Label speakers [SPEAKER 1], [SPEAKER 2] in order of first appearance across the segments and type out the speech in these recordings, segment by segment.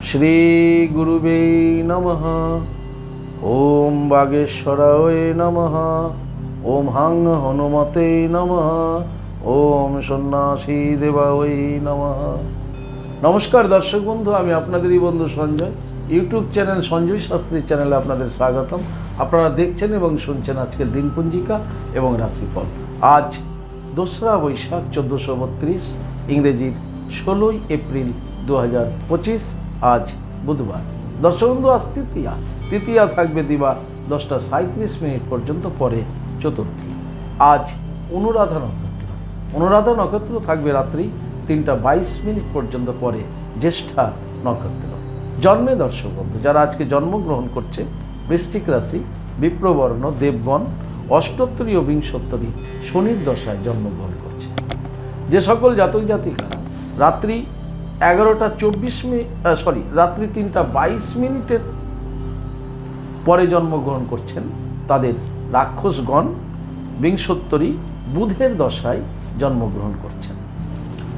[SPEAKER 1] শ্রীগুরুবে নমঃ। ওম বাগেশ্বরায় নমঃ। ওম হাং হনুমতে নমঃ। ওম সন্ন্যাসী দেবায় নমঃ। নমস্কার দর্শক বন্ধু, আমি আপনাদেরই বন্ধু সঞ্জয়। ইউটিউব চ্যানেল সঞ্জয় শাস্ত্রী চ্যানেলে আপনাদের স্বাগতম। আপনারা দেখছেন এবং শুনছেন আজকের দিনপঞ্জিকা এবং রাশিফল। আজ দোসরা বৈশাখ চোদ্দোশো বত্রিশ, ইংরেজির ষোলোই এপ্রিল দু হাজার পঁচিশ। আজ বুধবার। দর্শক বন্ধু আজ তৃতীয়া। তৃতীয়া থাকবে দিবা দশটা সাঁত্রিশ মিনিট পর্যন্ত পরে চতুর্থী। আজ অনুরাধা নক্ষত্র। অনুরাধা নক্ষত্র থাকবে রাত্রি তিনটা বাইশ মিনিট পর্যন্ত পরে জ্যেষ্ঠা নক্ষত্র। জন্মে দর্শক বন্ধু যারা আজকে জন্মগ্রহণ করছে, বৃশ্চিক রাশি, বিপ্রবর্ণ, দেবগণ অষ্টোত্তরী ও বিংশোত্তরী, শনির দশায় জন্মগ্রহণ করছে। যে সকল জাতক জাতিকারা রাত্রি এগারোটা চব্বিশ মিনিট সরি রাত্রি তিনটা বাইশ মিনিটের পরে জন্মগ্রহণ করছেন তাদের রাক্ষসগণ বিংশোত্তরী বুধের দশায় জন্মগ্রহণ করছেন।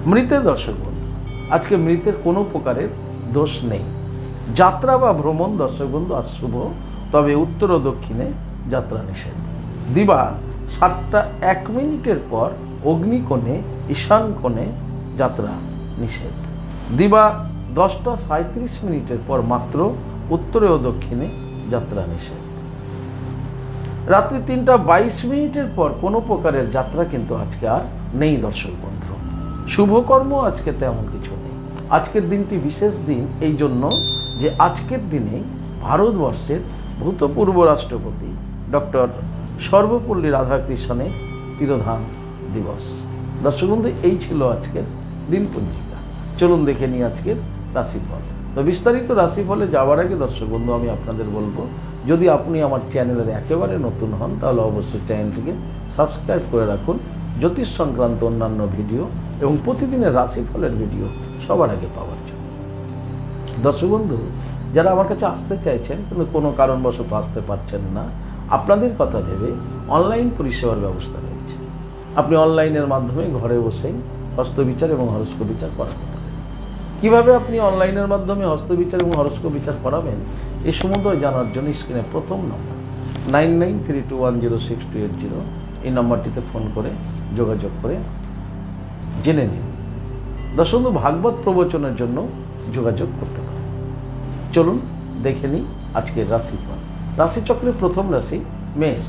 [SPEAKER 1] মৃতের দর্শক বন্ধু আজকে মৃতের কোনো প্রকারের দোষ নেই। যাত্রা বা ভ্রমণ দর্শক বন্ধু আজ শুভ, তবে উত্তর ও দক্ষিণে যাত্রা নিষেধ। দিবা সাতটা এক মিনিটের পর অগ্নিকোণে ঈশান কোণে যাত্রা নিষেধ। দিবা দশটা সাঁত্রিশ মিনিটের পর মাত্র উত্তরে ও দক্ষিণে যাত্রা নিষেধ। রাত্রি তিনটা বাইশ মিনিটের পর কোনো প্রকারের যাত্রা কিন্তু আজকে আর নেই দর্শক বন্ধু। শুভকর্ম আজকে তেমন কিছু নেই। আজকের দিনটি বিশেষ দিন এই জন্য যে আজকের দিনে ভারতবর্ষের ভূতপূর্ব রাষ্ট্রপতি ডক্টর সর্বপল্লী রাধাকৃষ্ণনের তিরোধান দিবস। দর্শক বন্ধু, এই ছিল আজকের দিন পঞ্জিকা চলুন দেখে নিই আজকের রাশিফল। তো বিস্তারিত রাশিফলে যাওয়ার আগে দর্শক বন্ধু, আমি আপনাদের বলব, যদি আপনি আমার চ্যানেলের একেবারে নতুন হন, তাহলে অবশ্যই চ্যানেলটিকে সাবস্ক্রাইব করে রাখুন। জ্যোতিষ সংক্রান্ত অন্যান্য ভিডিও এবং প্রতিদিনের রাশিফলের ভিডিও সবার আগে পাওয়ার জন্য। দর্শক বন্ধু, যারা আমার কাছে আসতে চাইছেন, কিন্তু কোনো কারণবশত আসতে পারছেন না, আপনাদের কথা ভেবে অনলাইন পরিষেবার ব্যবস্থা রয়েছে। আপনি অনলাইনের মাধ্যমে ঘরে বসেই হস্তবিচার এবং হরস্কোপ বিচার করাতে পারেন কীভাবে আপনি অনলাইনের মাধ্যমে হস্তবিচার এবং হরস্কোপ বিচার করাবেন এই সম্বন্ধে জানার জন্য স্ক্রিনে প্রথম নম্বর। Nine nine three two one zero six two eight zero এই নম্বরটিতে ফোন করে যোগাযোগ করে জেনে নিন। দর্শক, ভাগবত প্রবচনের জন্য যোগাযোগ করতে পারেন। চলুন দেখে নিই আজকের রাশিফল। রাশিচক্রের প্রথম রাশি মেষ।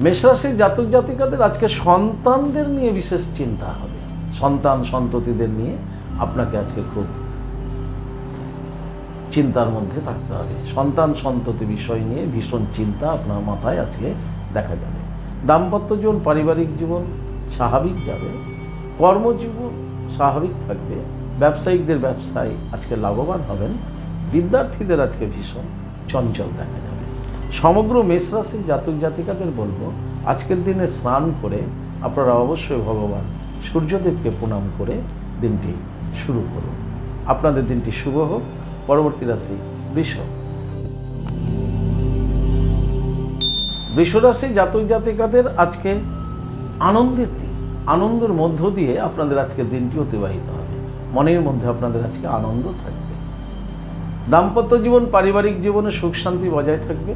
[SPEAKER 1] মেষ রাশির জাতক জাতিকাদের আজকে সন্তানদের নিয়ে বিশেষ চিন্তা হবে। সন্তান সন্ততিদের নিয়ে আপনাকে আজকে খুব চিন্তার মধ্যে থাকতে হবে। সন্তান সন্ততি বিষয় নিয়ে ভীষণ চিন্তা আপনার মাথায় আজকে দেখা যাবে। দাম্পত্য জীবন, পারিবারিক জীবন স্বাভাবিক যাবে। কর্মজীবন স্বাভাবিক থাকবে। ব্যবসায়িকদের ব্যবসায় আজকে লাভবান হবেন। বিদ্যার্থীদের আজকে ভীষণ চঞ্চল দেখা যাবে। সমগ্র মেষ রাশির জাতক জাতিকাদের বলব, আজকের দিনে স্নান করে আপনারা অবশ্যই ভগবান সূর্যদেবকে প্রণাম করে দিনটি শুরু করুন। আপনাদের দিনটি শুভ হোক। পরবর্তী রাশি বৃষ। বৃষরাশি জাতক জাতিকাদের আজকে আনন্দের দিন। আনন্দের মধ্য দিয়ে আপনাদের আজকে দিনটি অতিবাহিত হবে। মনের মধ্যে আপনাদের আজকে আনন্দ থাকবে। দাম্পত্য জীবন, পারিবারিক জীবনে সুখ শান্তি বজায় থাকবে।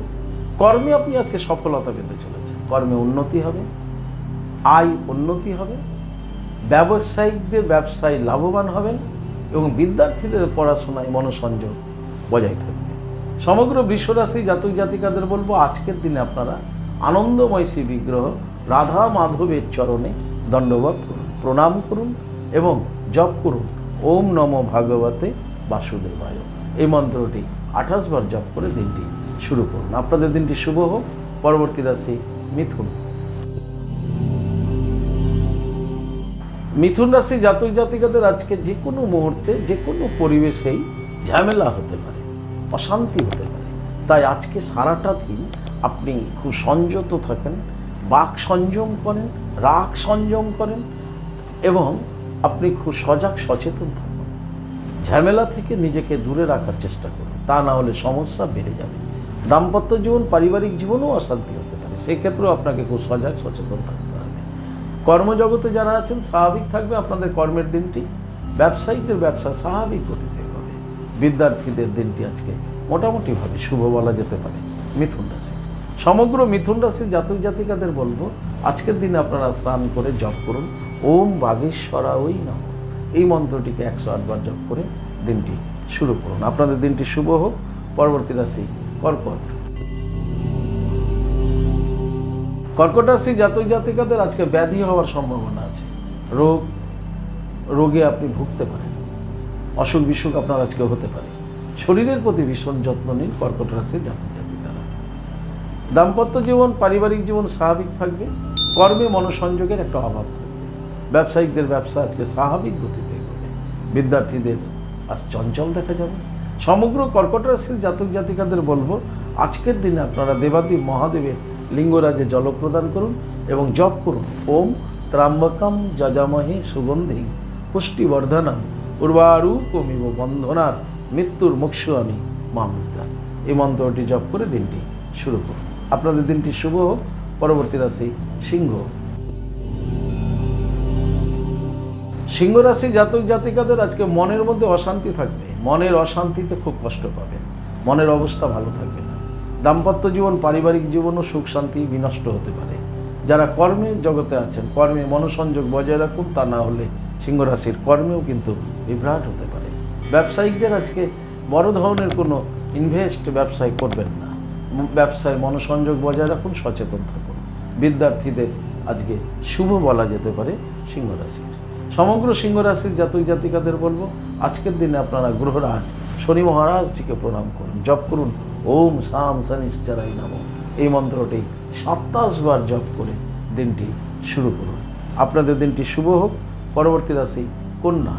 [SPEAKER 1] কর্মে আপনি আজকে সফলতা পেতে চলেছেন। কর্মে উন্নতি হবে। আয় উন্নতি হবে। ব্যবসায়িকদের ব্যবসায় লাভবান হবেন এবং বিদ্যার্থীদের পড়াশোনায় মনোসংযোগ বজায় থাকবে। সমগ্র বিশ্বরাশি জাতক জাতিকাদের বলব, আজকের দিনে আপনারা আনন্দময় শ্রী বিগ্রহ রাধা মাধবের চরণে দণ্ডবত করুন, প্রণাম করুন এবং জপ করুন। ওম নম ভাগবতে বাসুদেবায়। এই মন্ত্রটি আঠাশ বার জপ করে দিনটি শুরু করুন। আপনাদের দিনটি শুভ হোক। পরবর্তী রাশি মিথুন। মিথুন রাশি জাতক জাতিকাদের আজকে যে কোনো মুহূর্তে, যে কোনো পরিবেশেই ঝামেলা হতে পারে, অশান্তি হতে পারে। তাই আজকে সারাটা দিন আপনি খুব সংযত থাকেন, বাক সংযম করেন, রাগ সংযম করেন এবং আপনি খুব সজাগ সচেতন থাকুন। ঝামেলা থেকে নিজেকে দূরে রাখার চেষ্টা করুন। তা না হলে সমস্যা বেড়ে যাবে। দাম্পত্য জীবন, পারিবারিক জীবনও অশান্তি হতে পারে। সেক্ষেত্রেও আপনাকে খুব সজাগ সচেতন হবে। কর্মজগতে যারা আছেন, স্বাভাবিক থাকবে আপনাদের কর্মের দিনটি। ব্যবসায়ীদের ব্যবসা স্বাভাবিক গতিতে হবে। বিদ্যার্থীদের দিনটি আজকে মোটামুটিভাবে শুভ বলা যেতে পারে। মিথুন রাশি। সমগ্র মিথুন রাশির জাতক জাতিকাদের বলব, আজকের দিনে আপনারা স্নান করে জপ করুন। ওম বাগেশ্বরা ওই নাম। এই মন্ত্রটিকে একশো আটবার জপ করে দিনটি শুরু করুন। আপনাদের দিনটি শুভ হোক। পরবর্তী রাশি কর্কট। কর্কট রাশি জাতক জাতিকাদের আজকে ব্যাধি হওয়ার সম্ভাবনা আছে। রোগ, রোগে আপনি ভুগতে পারেন। অসুখ বিসুখ আপনার আজকে হতে পারে। শরীরের প্রতি ভীষণ যত্ন নিন কর্কট রাশির জাতক জাতিকারা। দাম্পত্য জীবন, পারিবারিক জীবন স্বাভাবিক থাকবে। কর্মে মনোসংযোগের একটা অভাব থাকবে। ব্যবসায়িকদের ব্যবসা আজকে স্বাভাবিক গতিতে এগোবে। বিদ্যার্থীদের আজ চঞ্চল দেখা যাবে। সমগ্র কর্কট রাশির জাতক জাতিকাদের বলব, আজকের দিনে আপনারা দেবাদেব মহাদেবের লিঙ্গরাজে জল প্রদান করুন এবং জপ করুন। ওম ত্রাম্বকম যজামহে সুগন্ধি পুষ্টিবর্ধনম উর্বারূপমিব বন্ধনার মৃত্যুর মুক্ষু আমি মামৃতা এই মন্ত্রটি জপ করে দিনটি শুরু করুন। আপনাদের দিনটি শুভ হোক। পরবর্তী রাশি সিংহ। সিংহ রাশি জাতক জাতিকাদের আজকে মনের মধ্যে অশান্তি থাকবে। মনের অশান্তিতে খুব কষ্ট পাবেন। মনের অবস্থা ভালো থাকবে। দাম্পত্য জীবন, পারিবারিক জীবনও সুখ, শান্তি, বিনষ্ট হতে পারে। যারা কর্মে জগতে আছেন, কর্মে মনোসংযোগ বজায় রাখুন, তা না হলে সিংহ রাশির কর্মেও কিন্তু বিভ্রাট হতে পারে। ব্যবসায়িকদের আজকে বড় ধরনের কোনো ইনভেস্ট ব্যবসায় করবেন না। ব্যবসায় মনোসংযোগ বজায় রাখুন, সচেতন থাকুন। বিদ্যার্থীদের আজকে শুভ বলা যেতে পারে সিংহ রাশির সমগ্র সিংহ রাশির জাতক জাতিকাদের বলব, আজকের দিনে আপনারা গ্রহরাজ শনি মহারাজজিকে প্রণাম করুন, জপ করুন ওম সাম শনিশ্চরাই নাম। এই মন্ত্রটি সাতাশ বার জপ করে দিনটি শুরু করুন। আপনাদের দিনটি শুভ হোক, পরবর্তী রাশি কন্যা।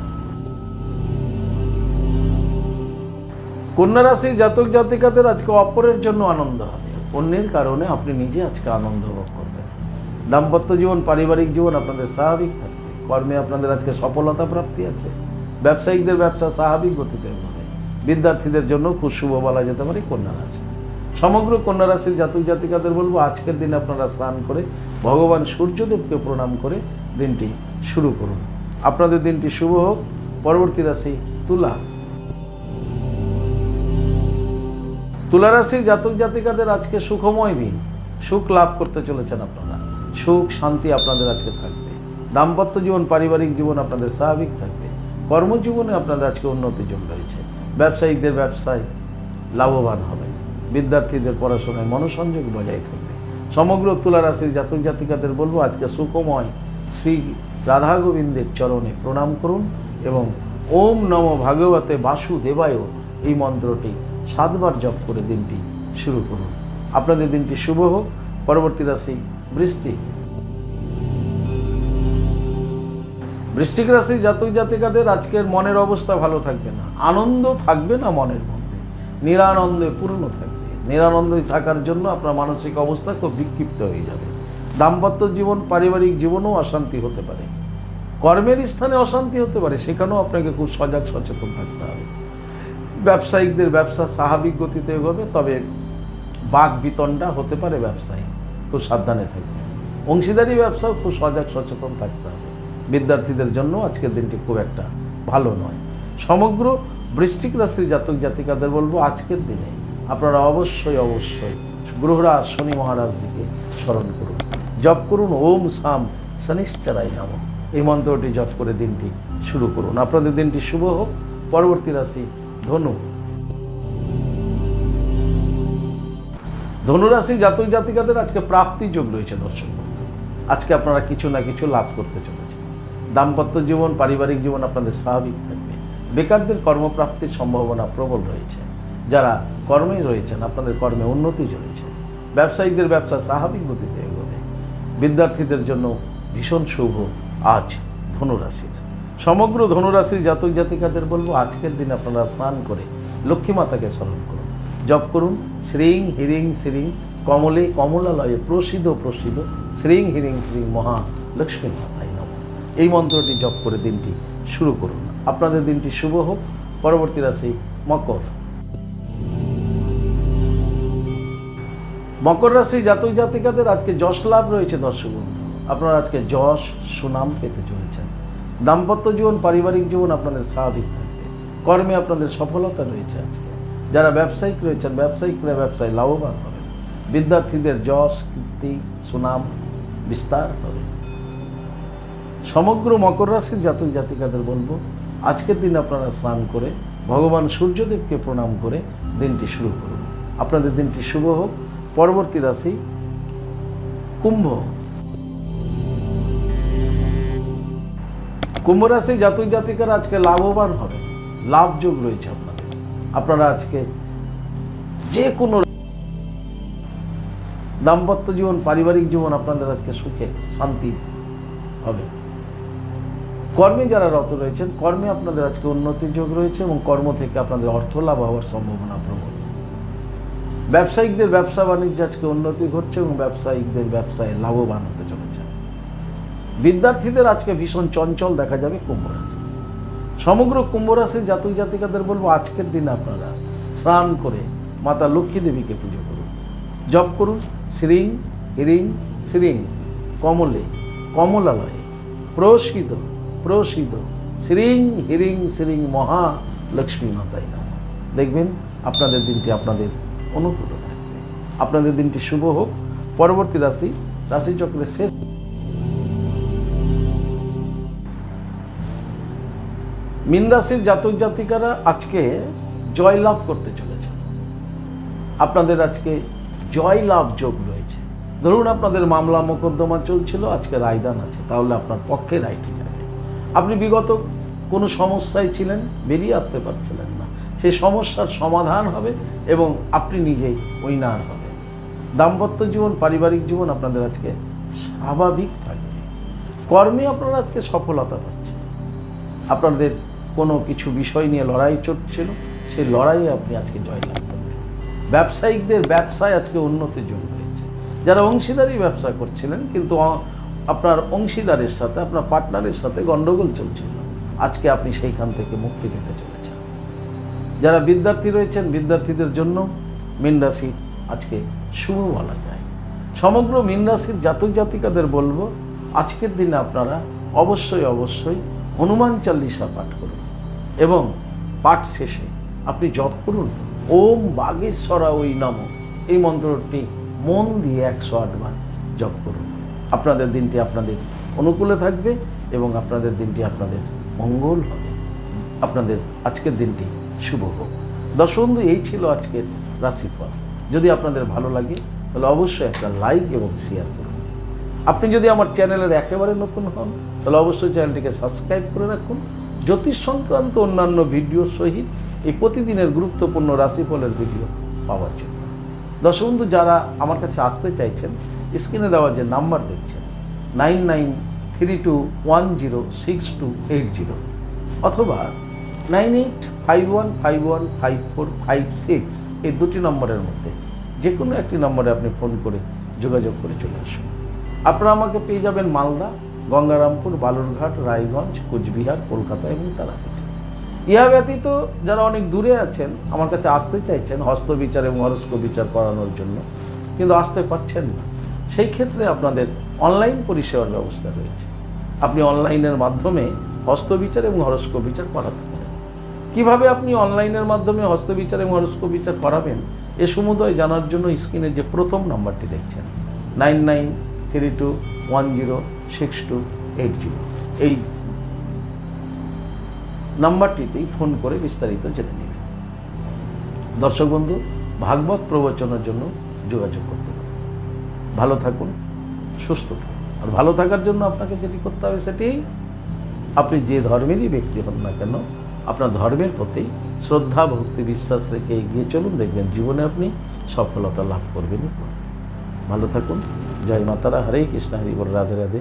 [SPEAKER 1] কন্যা রাশি জাতক জাতিকাদের আজকে অপরের জন্য আনন্দ হবে। অন্যের কারণে আপনি নিজে আজকে আনন্দ ভোগ করবেন। দাম্পত্য জীবন, পারিবারিক জীবন আপনাদের স্বাভাবিক থাকবে। কর্মে আপনাদের আজকে সফলতা প্রাপ্তি আছে। ব্যবসায়িকদের ব্যবসা স্বাভাবিক গতিতে হবে। বিদ্যার্থীদের জন্য খুব শুভ বলা যেতে পারে, কন্যা রাশি। সমগ্র কন্যা রাশির জাতক জাতিকাদের বলব, আজকের দিন আপনারা স্নান করে, ভগবান সূর্যদেবকে প্রণাম করে দিনটি শুরু করুন। আপনাদের দিনটি শুভ হোক। পরবর্তী রাশি তুলা। তুলা রাশির জাতক জাতিকাদের আজকে সুখময় দিন। সুখ লাভ করতে চলেছেন আপনারা। সুখ, শান্তি আপনাদের আজকে থাকবে। দাম্পত্য জীবন, পারিবারিক জীবন আপনাদের স্বাভাবিক থাকবে। কর্মজীবনে আপনাদের আজকে উন্নতি যোগ রয়েছে। ব্যবসায়িকদের ব্যবসায় লাভবান হবে। বিদ্যার্থীদের পড়াশোনায় মনোসংযোগ বজায় থাকবে। সমগ্র তুলা রাশির জাতক জাতিকাদের বলব, আজকে সুখময় শ্রী রাধা গোবিন্দের চরণে প্রণাম করুন এবং ওম নম ভাগবতে বাসুদেবায় এই মন্ত্রটি সাতবার জপ করে দিনটি শুরু করুন। আপনাদের দিনটি শুভ হোক। পরবর্তী রাশি বৃষ্টিক বৃশ্চিক রাশির জাতক জাতিকাদের আজকের মনের অবস্থা ভালো থাকবে না। আনন্দ থাকবে না মনের মধ্যে। নিরানন্দে পূর্ণ থাকবে। নিরানন্দে থাকার জন্য আপনার মানসিক অবস্থা খুব বিক্ষিপ্ত হয়ে যাবে। দাম্পত্য জীবন, পারিবারিক জীবনও অশান্তি হতে পারে। কর্মের স্থানে অশান্তি হতে পারে, সেখানেও আপনাকে খুব সজাগ, সচেতন থাকতে হবে। ব্যবসায়িকদের ব্যবসা স্বাভাবিক গতিতে এগোবে, তবে বাঘ বিতণ্ডা হতে পারে ব্যবসায়ী। খুব সাবধানে থাকবে অংশীদারি ব্যবসাও খুব সজাগ, সচেতন থাকতে হবে। বিদ্যার্থীদের জন্য আজকের দিনটি খুব একটা ভালো নয়। সমগ্র বৃষ্টিক রাশির জাতক জাতিকাদের বলব আজকের দিনে আপনারা অবশ্যই অবশ্যই গ্রহরাজ শনি মহারাজজিকে স্মরণ করুন। জপ করুন, ওম সাম শনিশ্চরাই নাম। এই মন্ত্রটি জপ করে দিনটি শুরু করুন। আপনাদের দিনটি শুভ হোক, পরবর্তী রাশি ধনু। ধনুরাশি জাতক জাতিকাদের আজকে প্রাপ্তি যোগ রয়েছে দর্শক। আজকে আপনারা কিছু না কিছু লাভ করতে চলেছেন। দাম্পত্য জীবন, পারিবারিক জীবন আপনাদের স্বাভাবিক থাকবে। বেকারদের কর্মপ্রাপ্তির সম্ভাবনা প্রবল রয়েছে। যারা কর্মে রয়েছেন, আপনাদের কর্মে উন্নতি চলেছে। ব্যবসায়ীদের ব্যবসা স্বাভাবিক গতিতে এগোবে। বিদ্যার্থীদের জন্য ভীষণ শুভ আজ ধনুরাশির। সমগ্র ধনুরাশির জাতক জাতিকাদের বলব, আজকের দিন আপনারা স্নান করে লক্ষ্মী মাতাকে স্মরণ করুন। জপ করুন। শ্রীং হিরিং শ্রীং কমলে কমলালয়ে প্রসিদ্ধ প্রসিদ্ধ শ্রীং হিরিং শ্রীং মহা লক্ষ্মী মাতাই নম এই মন্ত্রটি জপ করে দিনটি শুরু করুন। আপনাদের দিনটি শুভ হোক। পরবর্তী রাশি মকর। মকর রাশি জাতক জাতিকাদের আজকে যশ লাভ রয়েছে দর্শক আপনারা আজকে যশ, সুনাম পেতে চলেছেন। দাম্পত্য জীবন, পারিবারিক জীবন আপনাদের স্বাভাবিক থাকবে। কর্মে আপনাদের সফলতা রয়েছে আজকে। যারা ব্যবসায়িক রয়েছেন, ব্যবসায়িকরা ব্যবসায় লাভবান হবেন। বিদ্যার্থীদের যশ, কীর্তি, সুনাম বিস্তার হবে। সমগ্র মকর রাশির জাতক জাতিকাদের বলব, আজকের দিন আপনারা স্নান করে, ভগবান সূর্যদেবকে প্রণাম করে দিনটি শুরু করুন। আপনাদের দিনটি শুভ হোক, পরবর্তী রাশি কুম্ভ কুম্ভ রাশি জাতক জাতিকারা আজকে লাভবান হবে লাভযোগ রয়েছে আপনাদের। আপনারা আজকে যে কোনো দাম্পত্য জীবন, পারিবারিক জীবন আপনাদের আজকে সুখে, শান্তি হবে। কর্মে যারা রত রয়েছেন, কর্মে আপনাদের আজকে উন্নতির যোগ রয়েছে এবং কর্ম থেকে আপনাদের অর্থ লাভ হওয়ার সম্ভাবনা প্রবল। ব্যবসায়িকদের ব্যবসা বাণিজ্য আজকে উন্নতি ঘটছে এবং ব্যবসায়িকদের ব্যবসায় লাভবান হতে চলেছে। বিদ্যার্থীদের আজকে ভীষণ চঞ্চল দেখা যাবে কুম্ভ রাশি। সমগ্র কুম্ভ রাশির জাতক জাতিকাদের বলব, আজকের দিনে আপনারা স্নান করে মাতা লক্ষ্মী দেবীকে পুজো করুন। জপ করুন, শ্রীং, হিরিং, শ্রীং, কমলে, কমলালয়ে প্রসিত প্রসিত শ্রীং হিরিং শ্রীং মহা লক্ষ্মী মাতাই নাম। দেখবেন, আপনাদের দিনটি আপনাদের অনুকূল থাকবে। আপনাদের দিনটি শুভ হোক। পরবর্তী রাশি রাশিচক্রের শেষ। মিন রাশির জাতক জাতিকারা আজকে জয় লাভ করতে চলেছে আপনাদের আজকে জয় লাভ যোগ রয়েছে। ধরুন আপনাদের মামলা মোকদ্দমা চলছিল, আজকে রায়দান আছে। তাহলে আপনার পক্ষে রায়টি আপনি বিগত কোনো সমস্যায় ছিলেন, বেরিয়ে আসতে পারছিলেন না। সেই সমস্যার সমাধান হবে এবং আপনি নিজেই উইনার হবেন। দাম্পত্য জীবন, পারিবারিক জীবন আপনাদের আজকে স্বাভাবিক থাকবে। কর্মে আপনারা আজকে সফলতা পাচ্ছেন। আপনাদের কোনো কিছু বিষয় নিয়ে লড়াই চলছিল সেই লড়াইয়ে আপনি আজকে জয়লাভ করবেন ব্যবসায়িকদের ব্যবসায় আজকে উন্নতির জন্য হয়েছে। যারা অংশীদারি ব্যবসা করছিলেন, কিন্তু আপনার অংশীদারের সাথে, আপনার পার্টনারের সাথে গন্ডগোল চলছিল। আজকে আপনি সেইখান থেকে মুক্তি পেতে চলেছেন। যারা বিদ্যার্থী রয়েছেন, বিদ্যার্থীদের জন্য মীন রাশি আজকে শুভ বলা যায়। সমগ্র মীন রাশির জাতক জাতিকাদের বলব, আজকের দিনে আপনারা অবশ্যই অবশ্যই হনুমান চাল্লিশা পাঠ করুন এবং পাঠ শেষে আপনি জপ করুন, ওম বাগেশ্বরা ওই নম। এই মন্ত্রটি মন দিয়ে একশো আটবার জপ করুন। আপনাদের দিনটি আপনাদের অনুকূলে থাকবে এবং আপনাদের দিনটি আপনাদের মঙ্গল হবে। আপনাদের আজকের দিনটি শুভ হোক। দর্শক বন্ধু এই ছিল আজকের রাশিফল। যদি আপনাদের ভালো লাগে, তাহলে অবশ্যই একটা লাইক এবং শেয়ার করুন। আপনি যদি আমার চ্যানেলের একেবারে নতুন হন, তাহলে অবশ্যই চ্যানেলটিকে সাবস্ক্রাইব করে রাখুন। জ্যোতিষ সংক্রান্ত অন্যান্য ভিডিও সহিত এই প্রতিদিনের গুরুত্বপূর্ণ রাশিফলের ভিডিও পাওয়ার জন্য। দর্শক বন্ধু যারা আমার কাছে আসতে চাইছেন স্ক্রিনে দেওয়া যে নাম্বার দেখছেন, nine nine three two one zero six two eight zero অথবা nine eight five one five one five four five six এই দুটি নম্বরের মধ্যে যে কোনো একটি নম্বরে আপনি ফোন করে যোগাযোগ করে চলে আসুন। আপনারা আমাকে পেয়ে যাবেন মালদা, গঙ্গারামপুর, বালুরঘাট, রায়গঞ্জ, কোচবিহার, কলকাতা এবং তারাপীঠ। ইহা ব্যতীত যারা অনেক দূরে আছেন, আমার কাছে আসতে চাইছেন হস্তবিচার এবং হরস্ক বিচার করানোর জন্য, কিন্তু আসতে পারছেন না। সেই ক্ষেত্রে আপনাদের অনলাইন পরিষেবার ব্যবস্থা রয়েছে। আপনি অনলাইনের মাধ্যমে হস্তবিচার এবং হরস্ক বিচার করাতে পারেন। কীভাবে আপনি অনলাইনের মাধ্যমে হস্তবিচার এবং হরস্ক বিচার করাবেন, এ সমুদয় জানার জন্য স্ক্রিনে যে প্রথম নাম্বারটি দেখছেন, nine nine three two one zero six two eight zero. এই নাম্বারটিতেই ফোন করে বিস্তারিত জেনে নেবেন দর্শক বন্ধু, ভাগবত প্রবচনের জন্য যোগাযোগ করতে পারেন ভালো থাকুন, সুস্থ থাকুন। আর ভালো থাকার জন্য আপনাকে যেটি করতে হবে সেটি, আপনি যে ধর্মেরই ব্যক্তি হন না কেন, আপনার ধর্মের প্রতি শ্রদ্ধা, ভক্তি, বিশ্বাস রেখে এগিয়ে চলুন। দেখবেন জীবনে আপনি সফলতা লাভ করবেনই। করবেন। ভালো থাকুন। জয় মাতারা। হরে কৃষ্ণ। হরি বল। রাধে রাধে।